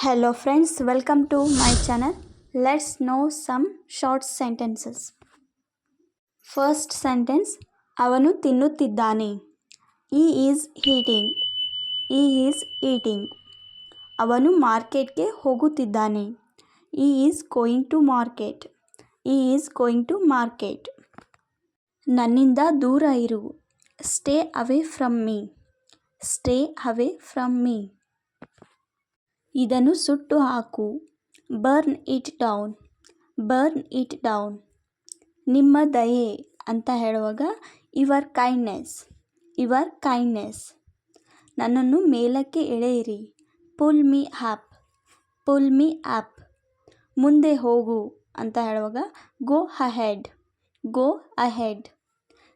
Hello friends welcome to my channel let's know some short sentences first sentence ಅವನು ತಿನ್ನುತ್ತಿದ್ದಾನೆ he is heating he is eating ಅವನು ಮಾರ್ಕೆಟ್ಗೆ ಹೋಗುತ್ತಿದ್ದಾನೆ he is going to market he is going to market ನನ್ನಿಂದ ದೂರ ಇರು stay away from me stay away from me ಇದನ್ನು ಸುಟ್ಟು ಹಾಕು. Burn it down. Burn it down. ನಿಮ್ಮ ದಯೆ ಅಂತ ಹೇಳುವಾಗ, ಯುವರ್ ಕೈಂಡ್ನೆಸ್ ಯುವರ್ ಕೈಂಡ್ನೆಸ್. ನನ್ನನ್ನು ಮೇಲಕ್ಕೆ ಎಳೆಯಿರಿ. Pull me up pull me up ಮುಂದೆ ಹೋಗು ಅಂತ ಹೇಳುವಾಗ, ಗೋ ಅಹೆಡ್ ಗೋ ಅಹೆಡ್.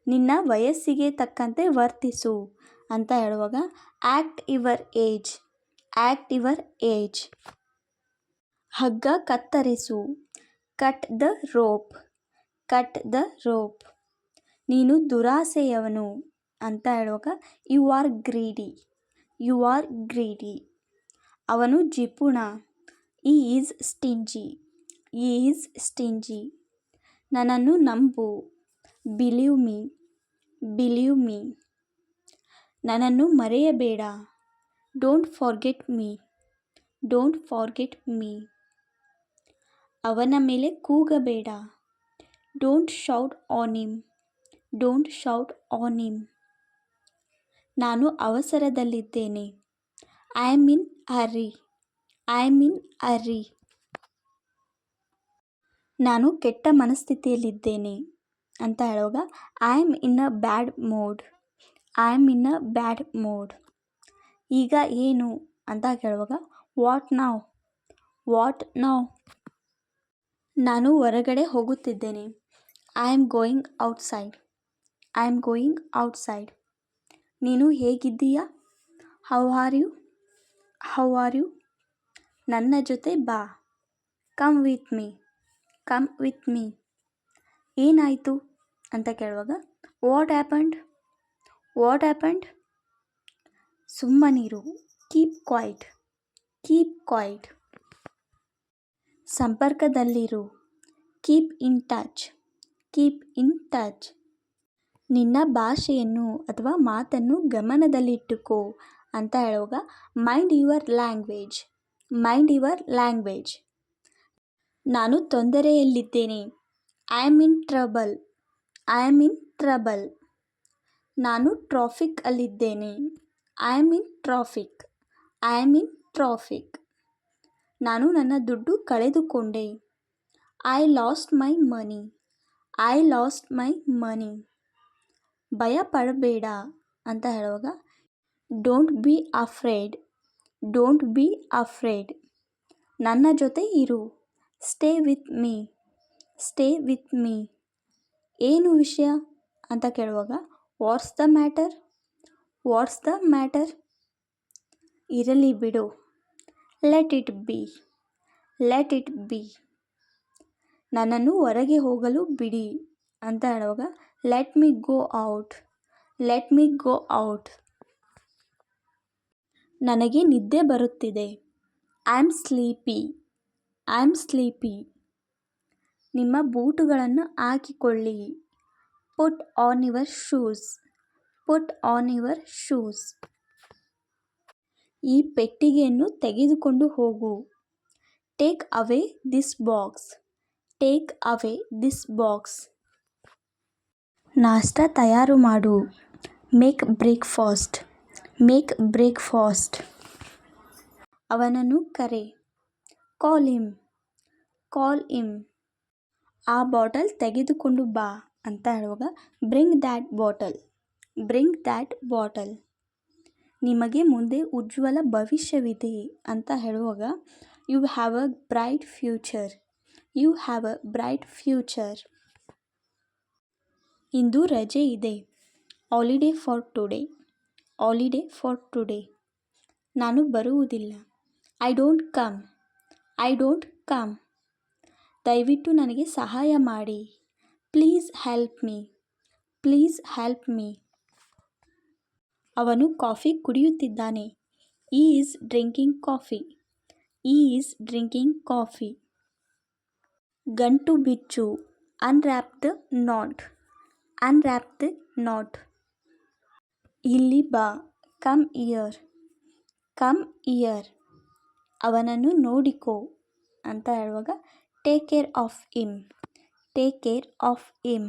ನಿನ್ನ ವಯಸ್ಸಿಗೆ ತಕ್ಕಂತೆ ವರ್ತಿಸು ಅಂತ ಹೇಳುವಾಗ act your age act your age. ಹಗ್ಗ ಕತ್ತರಿಸು. Cut the rope. Cut the rope. ನೀನು ದುರಾಸೆಯವನು ಅಂತ ಹೇಳುವಾಗ you are greedy. You are greedy. ಅವನು ಜಿಪುಣ. He is stingy. He is stingy. ನನ್ನನ್ನು ನಂಬು. Believe me. Believe me. ನನ್ನನ್ನು ಮರೆಯಬೇಡ. Don't forget me don't forget me ಅವನ ಮೇಲೆ ಕೂಗಬೇಡ. Don't shout on don't shout on him ನಾನು ಅವಸರದಲ್ಲಿದ್ದೇನೆ. I am in hurry I am in hurry ನಾನು ಕೆಟ್ಟ ಮನಸ್ಥಿತಿಯಲ್ಲಿದ್ದೇನೆ ಅಂತ ಹೇಳುವಾಗ I am in a bad mood I am in a bad mood ಈಗ ಏನು? ಅಂತ ಕೇಳುವಾಗ, ವಾಟ್ ನಾವ್? ವಾಟ್ ನಾವ್? ನಾನು ಹೊರಗಡೆ ಹೋಗುತ್ತಿದ್ದೇನೆ. I am going outside. I am going outside. ನೀನು ಹೇಗಿದ್ದೀಯಾ? How are you? How are you? ನನ್ನ ಜೊತೆ ಬಾ. Come with me. Come with me. ಏನಾಯಿತು? ಅಂತ ಕೇಳುವಾಗ, ವಾಟ್ ಆ್ಯಪಂಡ್ ವಾಟ್ ಹ್ಯಾಪಂಡ್? ಸುಮ್ಮನಿರು keep quite. Keep quiet. ಸಂಪರ್ಕದಲ್ಲಿರು. Keep in touch. Keep in touch. ನಿನ್ನ ಭಾಷೆಯನ್ನು ಅಥವಾ ಮಾತನ್ನು ಗಮನದಲ್ಲಿಟ್ಟುಕೋ ಅಂತ ಹೇಳುವಾಗ, mind your language. Mind your language. ನಾನು ತೊಂದರೆಯಲ್ಲಿದ್ದೇನೆ. I am in trouble. I am in trouble. ನಾನು traffic ಅಲ್ಲಿದ್ದೇನೆ. I am in traffic I am in traffic ನಾನು ನನ್ನ ದುಡ್ಡು ಕಳೆದುಕೊಂಡೆ. I lost my money I lost my money ಭಯ ಪಡಬೇಡ ಅಂತ ಹೇಳುವಾಗ don't be afraid don't be afraid ನನ್ನ ಜೊತೆ ಇರು. Stay with me stay with me ಏನು ವಿಷಯ? ಅಂತ ಕೇಳುವಾಗ what's the matter what's the matter ಇರಲಿ ಬಿಡು. Let it be let it be ನನ್ನನ್ನು ಹೊರಗೆ ಹೋಗಲು ಬಿಡಿ ಅಂತ ಹೇಳುವಾಗ let me go out let me go out ನನಗೆ ನಿದ್ದೆ ಬರುತ್ತಿದೆ. I am sleepy I am sleepy ನಿಮ್ಮ ಬೂಟುಗಳನ್ನು ಹಾಕಿಕೊಳ್ಳಿ. Put on your shoes put on your shoes. ಈ ಪೆಟ್ಟಿಗೆಯನ್ನು ತೆಗೆದುಕೊಂಡು ಹೋಗು. Take away this box. Take away this box. ನಾಷ್ಟ ತಯಾರು ಮಾಡು. Make breakfast. Make breakfast. ಅವನನ್ನು ಕರೆ. Call him. Call him. ಆ ಬಾಟಲ್ ತೆಗೆದುಕೊಂಡು ಬಾ ಅಂತ ಹೇಳುವಾಗ, bring that bottle. Bring that bottle ನಿಮಗೆ ಮುಂದೆ ಉಜ್ವಲ ಭವಿಷ್ಯವಿದೆ ಅಂತ ಹೇಳುವಾಗ you have a bright future you have a bright future ಇಂದು ರಜೆ ಇದೆ. Holiday for today holiday for today ನಾನು ಬರುವುದಿಲ್ಲ. I don't come I don't come ದಯವಿಟ್ಟು ನನಗೆ ಸಹಾಯ ಮಾಡಿ. Please help me please help me ಅವನು coffee ಕುಡಿಯುತ್ತಿದ್ದಾನೆ. Is drinking coffee is drinking coffee ಗಂಟು ಬಿಚ್ಚು. Unwrap the knot unwrap the knot ಇಲ್ಲಿ ಬಾ. ಕಮ್ ಇಯರ್ ಕಮ್ ಇಯರ್ ಅವನನ್ನು ನೋಡಿಕೋ ಅಂತ ಹೇಳುವಾಗ take care of him take care of him